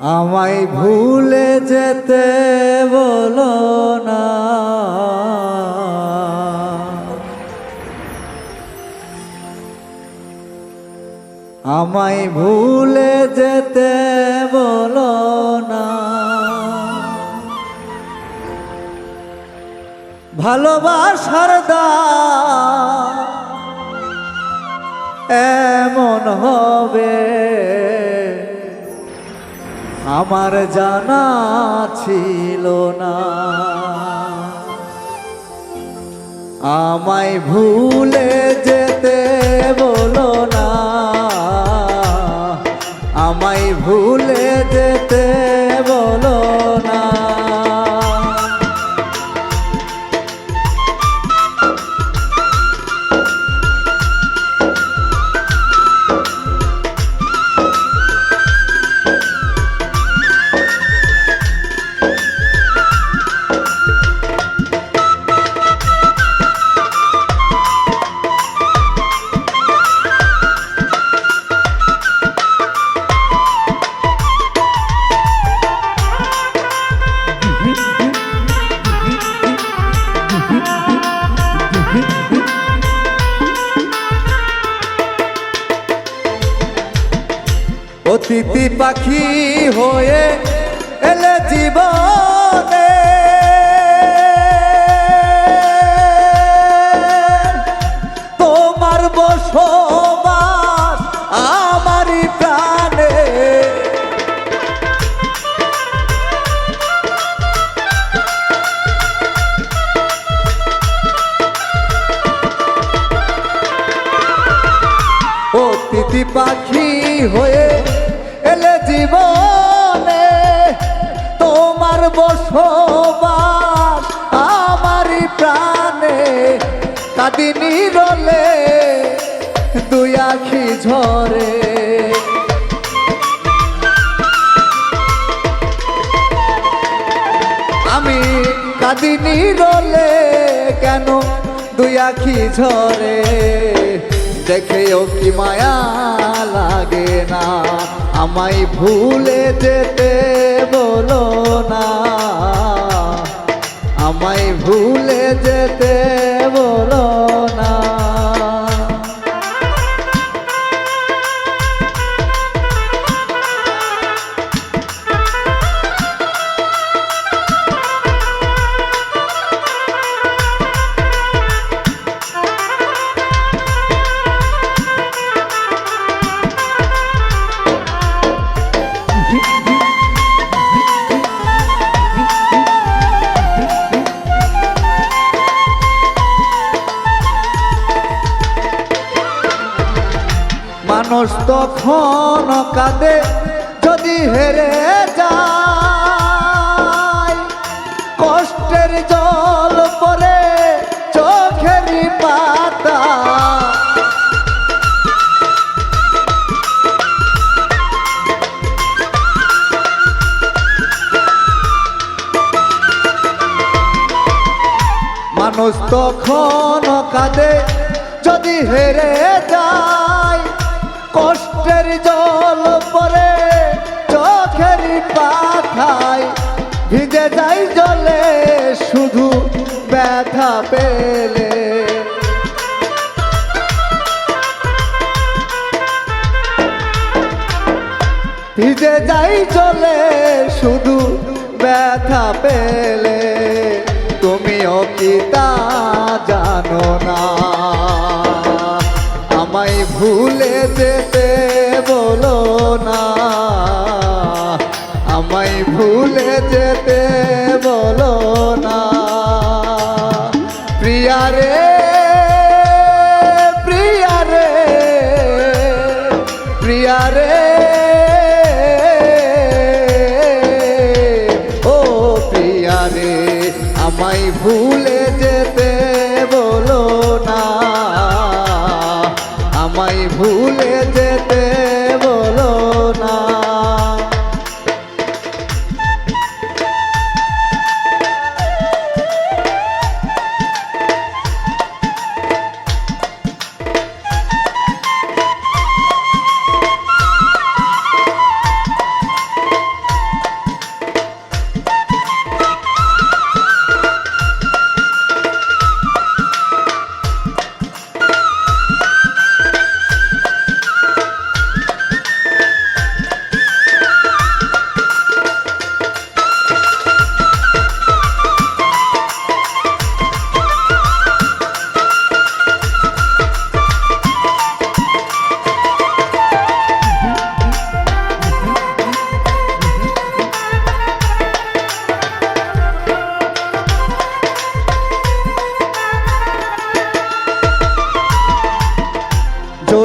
আমায় ভুলে যেতে বলো না। আমায় ভুলে যেতে বলো না। ভালোবাসার দা এমন হবে আমার জানা ছিল না। আমায় ভুলে যেতে বলো না। আমায় ভুলে যেতে অতিথি পাখি হয়ে এলে জীবনে। তোমার বসবাস আমারই প্রাণে। অতিথি পাখি হয়ে বসবাস আমারই প্রাণে কাদিনী রলে দুই আখি ঝরে। আমি কাদিনী রলে কেন দুই আখি ঝরে? দেখেও কি মায়া লাগে না? আমায় ভুলে যেতে বলো না। আমায় ভুলে যেতে বলো মানুষ তখন কাঁদে, যদি হেরে যায়, কষ্টের জল পরে চোখের পাতা। মানুষ তখন কাঁদে, যদি হেরে যায় কষ্টের জল পরে চোখের পাথায় ভিজে যাই জলে, শুধু ব্যথা পেলে। ভিজে যাই চলে শুধু ব্যথা পেলে। তুমিও কি তা জানো না? আমায় ভুলে যেতে বলো না। আমায় ভুলে যেতে বলো না। প্রিয়া রে প্রিয়া রে প্রিয়া রে। ও প্রিয়া রে, আমায় ভুলে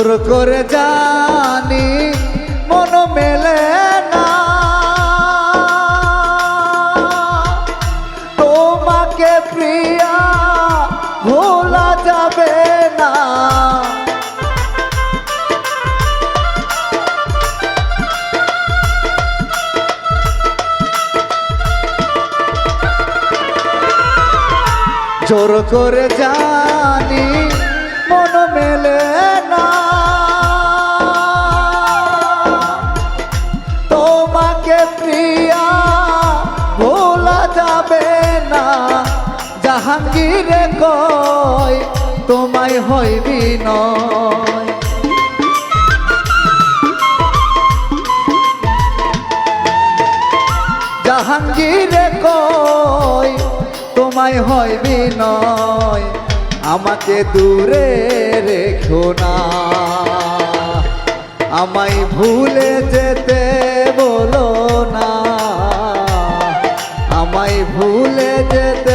করে জানি, মন মেলে না। তোমাকে প্রিয়া ভোলা যাবে না। জোর করে জানি, মন মেলে জাহাঙ্গীরে কয়, তোমায় হইবি নয় জাহাঙ্গীরে কয়, তোমায় হইবি নয় আমাকে দূরে রেখো না। আমায় ভুলে যেতে বলো না। আমায় ভুলে যেতে